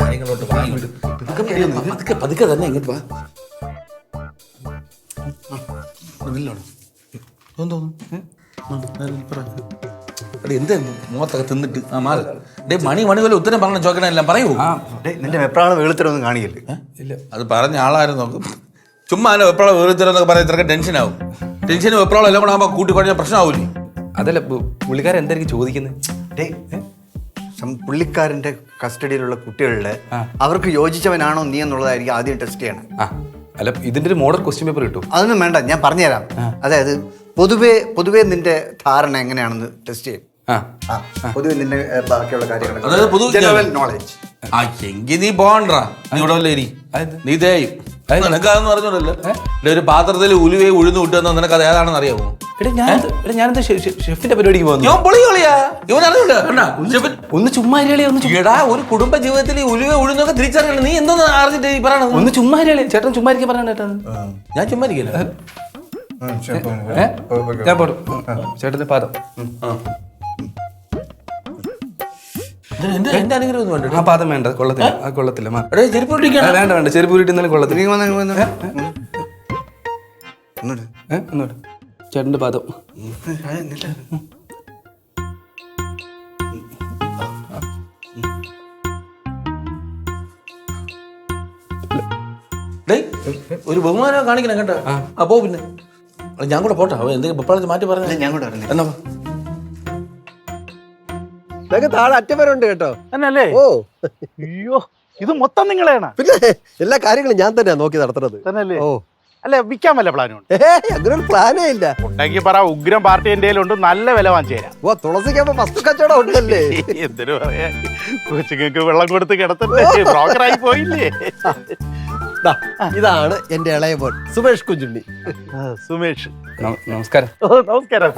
കാര്യങ്ങളോട്ട് വാങ്ങിട്ട് പതുക്കെ പതുക്കെ തന്നെ ഇങ്ങോട്ട് വാ. എന്തോന്നു എടേ എന്ത് മുഖത്തൊക്കെ തിന്നിട്ട്. ആ മാറി. ഡേ മണി മണി പോലെ ഉത്തരം പറഞ്ഞ ചോക്കണ എല്ലാം പറയൂ നിന്റെ വെപ്രാളം വെളുത്തിരൊന്നും കാണിക്കല്ലേ ഇല്ല. അത് പറഞ്ഞ ആളാരും നോക്കും. ചുമ്മാ വെപ്രാളം വേറിത്തരം പറയാൻ ഇത്രയൊക്കെ ടെൻഷൻ ആവും ടെൻഷനും വെപ്രാളം എല്ലാം കൂടെ ആകുമ്പോൾ കൂട്ടി പ്രശ്നമാവില്ലേ? പ്രശ്നമാവൂലേ അതല്ല പുള്ളിക്കാരെന്തായിരിക്കും പുള്ളിക്കാരൻ എന്തായിരിക്കും ചോദിക്കുന്നത് ഡേ പുള്ളിക്കാരന്റെ കസ്റ്റഡിയിലുള്ള കുട്ടികളുടെ അവർക്ക് യോജിച്ചവനാണോ നീ എന്നുള്ളതായിരിക്കും ആദ്യം ടെസ്റ്റ് ചെയ്യണം. അല്ല ഇതിന്റെ ഒരു മോഡൽ ക്വസ്റ്റ്യൻ പേപ്പർ കിട്ടും. അതൊന്നും വേണ്ട ഞാൻ പറഞ്ഞുതരാം. അതായത് പൊതുവേ പൊതുവേ നിന്റെ ധാരണ എങ്ങനെയാണെന്ന് ടെസ്റ്റ് ചെയ്യും. പൊതുവെ നിന്റെ ബാക്കിയുള്ള അതായത് കാര്യങ്ങൾ ജനറൽ നോളജ് ആ എങ്കിൽ നീ പോകണ്ടാ നീ ഇവിടെ ഇരി. നീ തേയും നിനക്കതെന്ന് പറഞ്ഞോണ്ടല്ലോ ഡേ, ഒരു പാത്രത്തിൽ ഉലുവയെ ഉഴുന്ന് വിട്ടുവെന്ന് നിനക്ക് അത് ഏതാണെന്ന് അറിയാമോ ഞാനെന്താ ഷെഫിന്റെ പരിപാടിക്ക് പോകുന്നു? ഇവൻ പൊളി കളിയാ. ഇവൻ അറിഞ്ഞൂടാ കണ്ടാ? ഒന്ന് ചുമ്മാ ഒന്ന് എടാ ഒരു കുടുംബ ജീവിതത്തിൽ ഉലുവ ഉഴുന്നൊക്കെ തിരിച്ചറിയണം നീ എന്തോന്ന് അറിഞ്ഞിട്ട് ഈ പറയണത്? ഒന്ന് ചുമ്മാ ചേട്ടൻ ചുമ്മാ ഇരിക്കാൻ പറഞ്ഞേട്ടാ ഞാൻ ചുമ്മാ ഇരിക്കില്ല ഞാൻ പോടും ചേട്ടന്റെ പാദം. എന്റെ എന്റെ അനുഗ്രഹം ഒന്നും വേണ്ട? ആ പാദം വേണ്ട കൊള്ളത്തില്ല. ചെരുപ്പ് ആ, ഇട്ടിരിക്കണം വേണ്ട വേണ്ട. ചെരുപ്പ് വീട്ടിൽ നിന്നാലും കൊള്ളത്തില്ല. നീ വന്ന് വന്ന്. ഒന്നുകൂടെ പാദം. ഒരു ബഹുമാനം കാണിക്കണം കേട്ടോ. അപ്പോ പിന്നെ. ഞാൻ കൂടെ പോട്ടെ. എന്തെങ്കിലും ഇപ്പോഴത്തെ മാറ്റി പറഞ്ഞു. ഞാൻ കൂടെ? എന്നാ. ഇതൊക്കെ താഴെ അറ്റവരുണ്ട് കേട്ടോ. എന്നല്ലേ ഓ. അയ്യോ ഇത് മൊത്തം നിങ്ങളെയാണ്. പിന്നെ എല്ലാ കാര്യങ്ങളും ഞാൻ തന്നെയാ നോക്കി നടത്തുന്നത്. തന്നെയല്ലേ? ഓ. അല്ല വിൽക്കാൻ വല്ല പ്ലാനും ഉണ്ട്? ഏ അങ്ങനെ ഒരു പ്ലാനേ ഇല്ല. ഉണ്ടെങ്കിൽ പറ ഉഗ്രം പാർട്ടി എന്റെ ഉണ്ട് നല്ല വില വാങ്ങിച്ചു തരാം. ഓ തുളസിക്കപ്പോ വസ്തു കച്ചവടം ഉണ്ടല്ലേ? എന്തിനു പറയാ കൊച്ചുങ്ങൾക്ക് വെള്ളം കൊടുത്ത് കിടത്തണ്ടേ? ബ്രോക്കറായി പോയില്ലേ? ദാ, ഇതാണ് എന്റെ ഇളയ പോൻ സുമേഷ് കുഞ്ഞുണ്ണി. ആ, സുമേഷ്. നമസ്കാരം. ഓ നമസ്കാരം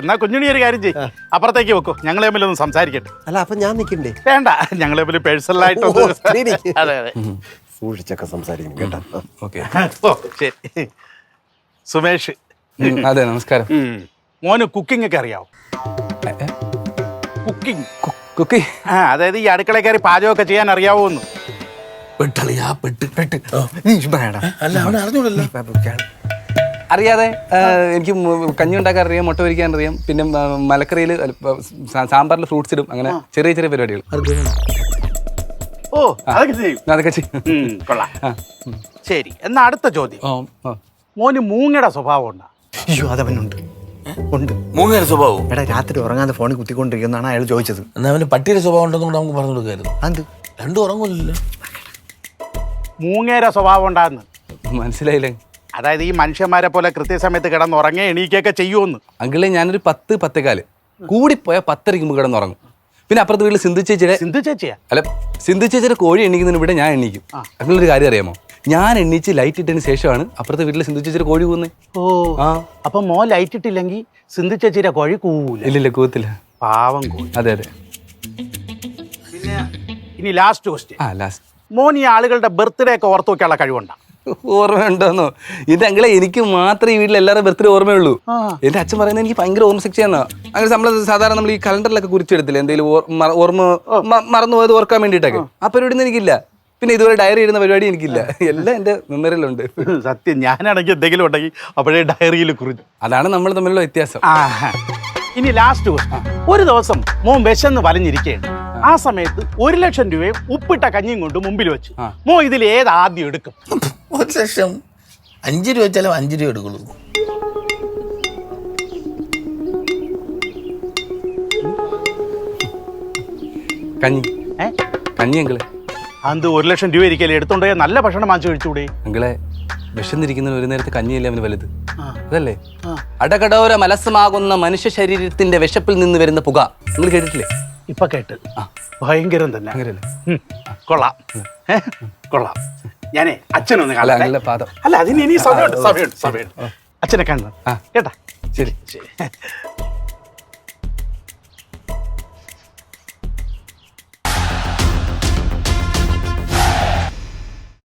എന്നാ കുഞ്ഞുണി ഒരു കാര്യം ചെയ്യും. അപ്പുറത്തേക്ക് വെക്കോ. ഞങ്ങളെ തമ്മിൽ ഒന്ന് സംസാരിക്കട്ടെ. അല്ല അപ്പൊ ഞാൻ നിക്കണ്ടേ? വേണ്ട. ഞങ്ങളെ തമ്മിൽ പേഴ്സണൽ ആയിട്ട് ഓ, ശരി. അതെ അതെ. സൂക്ഷിച്ചൊക്കെ സംസാരിക്കും കേട്ടോ. ഓക്കെ ഓ ശരി സുമേഷ് അതെ നമസ്കാരം. മോന് കുക്കിംഗ് ഒക്കെ അറിയാവോ? കുക്കിംഗ്. കുക്കി. ആ അതായത് ഈ അടുക്കള കയറി പാചകമൊക്കെ ചെയ്യാൻ അറിയാവോന്ന്. പെട്ടളിയാ പെട്ട് പെട്ട്. നീ വേണ്ട. അല്ല അവൻ അറിഞ്ഞൂടല്ലോ. അറിയാതെ എനിക്ക് കഞ്ഞി ഉണ്ടാക്കാൻ അറിയാം മുട്ട പൊരിക്കാൻ അറിയാം പിന്നെ മലക്കറിയിൽ സാമ്പാറിൽ ഫ്രൂട്ട്സ് ഇടും അങ്ങനെ ചെറിയ ചെറിയ പരിപാടികൾ. ഓ അതൊക്കെ ചെയ്യും. അതൊക്കെ ചെയ്യും. ഉം, കൊള്ളാം. ശരി എന്നാ അടുത്ത ചോദ്യം. ഓ, ഓ. മോന് മൂങ്ങയുടെ സ്വഭാവം ഉണ്ടാ? അയ്യോ അതവനുണ്ട്. ഉണ്ട്. മൂങ്ങയുടെ സ്വഭാവം? എടാ രാത്രി ഉറങ്ങാതെ ഫോണിൽ കുത്തിക്കൊണ്ടിരിക്കുന്നതാണ് അയാൾ ചോദിച്ചത്. എന്നാ അവന് പട്ടിയുടെ സ്വഭാവം ഉണ്ടെന്ന് കൂടെ നമുക്ക് പറഞ്ഞു കൊടുക്കായിരുന്നു. അത് രണ്ടും ഉറങ്ങില്ല മൂങ്ങയുടെ സ്വഭാവം ഉണ്ടാന്ന്. മനസ്സിലായില്ലേ? അതായത് ഈ മനുഷ്യന്മാരെ പോലെ കൃത്യസമയത്ത് കിടന്ന് ഉറങ്ങേ എണീക്കൊക്കെ ചെയ്യുമെന്ന് അങ്കിളെ ഞാനൊരു പത്ത് പത്തേകാൽ. കൂടിപ്പോയാൽ പത്തരയ്ക്ക് മുമ്പ് കിടന്നുറങ്ങും പിന്നെ അപ്പുറത്തെ വീട്ടിൽ സിന്ധു ചേച്ചിയുടെ സിന്ധു ചേച്ചിയാ? അല്ല സിന്ധു ചേച്ചിയുടെ കോഴി എണ്ണിക്കുന്നതിന് ഇവിടെ ഞാൻ എണ്ണിക്കും. അങ്ങനൊരു കാര്യം അറിയാമോ? ഞാൻ എണ്ണിച്ച് ലൈറ്റ് ഇട്ടതിന് ശേഷമാണ് അപ്പുറത്തെ വീട്ടിൽ സിന്ധു ചേച്ചിയുടെ കോഴി കൂന്നേ ഓ ആ. അപ്പൊ മോ ലൈറ്റ് ഇട്ടില്ലെങ്കിൽ സിന്ധു ചേച്ചിയുടെ കോഴി കൂവൂല. ഇല്ലില്ല കൂത്തില്ല പാവം കോഴി. അതെ അതെ. പിന്നെ ഇനി ലാസ്റ്റ് ക്വസ്റ്റ്യൻ ആ ലാസ്റ്റ് മോൻ ഈ ആളുകളുടെ ബർത്ത്ഡേ ഒക്കെ ഓർത്ത് വെക്കാനുള്ള കഴിവുണ്ടാ? ഓർമ്മയുണ്ടോന്നോ എന്റെ അങ്കിളെ എനിക്ക് മാത്രമേ ഈ വീട്ടിൽ എല്ലാവരും ബർത്ത്ഡേ ഓർമ്മയുള്ളൂ. എന്റെ അച്ഛൻ പറയുന്നത് എനിക്ക് ഭയങ്കര ഓർമ്മ ശക്തിയാന്നാ അങ്ങനെ നമ്മൾ സാധാരണ നമ്മൾ ഈ കലണ്ടറിലൊക്കെ കുറിച്ചെടുത്തില്ല? എന്തെങ്കിലും ഓർമ്മ മറന്നുപോയത് ഓർക്കാൻ വേണ്ടിയിട്ടൊക്കെ. ആ. പരിപാടി എനിക്കില്ല. പിന്നെ ഇതുവരെ ഡയറി എഴുതുന്ന പരിപാടി എനിക്കില്ല. എല്ലാം എന്റെ മെമ്മറിയിലുണ്ട് സത്യം ഞാനാണെങ്കിൽ എന്തെങ്കിലും ഉണ്ടെങ്കിൽ അപ്പോഴേ ഡയറിയിൽ കുറിച്ചു അതാണ് നമ്മൾ തമ്മിലുള്ള വ്യത്യാസം. ഇനി ലാസ്റ്റ് ക്വസ്റ്റ്യൻ ഒരു ദിവസം മോൻ വിശന്ന് വലഞ്ഞിരിക്കുകയാണ്. ആ. സമയത്ത് ഒരു ലക്ഷം രൂപയും ഉപ്പിട്ട കഞ്ഞിയും കൊണ്ട് മുമ്പിൽ വെച്ചു. മോ ഇതിൽ ഏത് ആദ്യം എടുക്കും? ഒരു ലക്ഷം. അഞ്ച് രൂപ വെച്ചാലും അഞ്ച് രൂപ എടുക്കുള്ളൂ. കഞ്ഞി. ഏ? കഞ്ഞി അങ്കിളെ. അത് ഒരു ലക്ഷം രൂപ ഇരിക്കല്ലേ? എടുത്തോണ്ടേ നല്ല ഭക്ഷണം വാങ്ങിച്ചു കഴിച്ചുകൂടെ അങ്കിളെ വിശന്നിരിക്കുന്ന ഒരു നേരത്തെ കഞ്ഞിയല്ലേ അവന് വലുത്. അതല്ലേ. അടകടോര മലസമാകുന്ന മനുഷ്യ ശരീരത്തിന്റെ വിശപ്പിൽ നിന്ന് വരുന്ന പുക. നിങ്ങൾ കേട്ടിട്ടില്ലേ? ഇപ്പൊ കേട്ട്. ഭയങ്കരം തന്നെ. കൊള്ളാം? കൊള്ളാം. ഞാനേ അച്ഛനൊന്ന് അല്ല കാണട്ടെ. പാദം. അല്ല അതിന് ഇനി സമയമുണ്ട് സമയമുണ്ട് സമയമുണ്ട്. അച്ഛനെ കാണണം. ആ. കേട്ടാ? ശരി ശരി.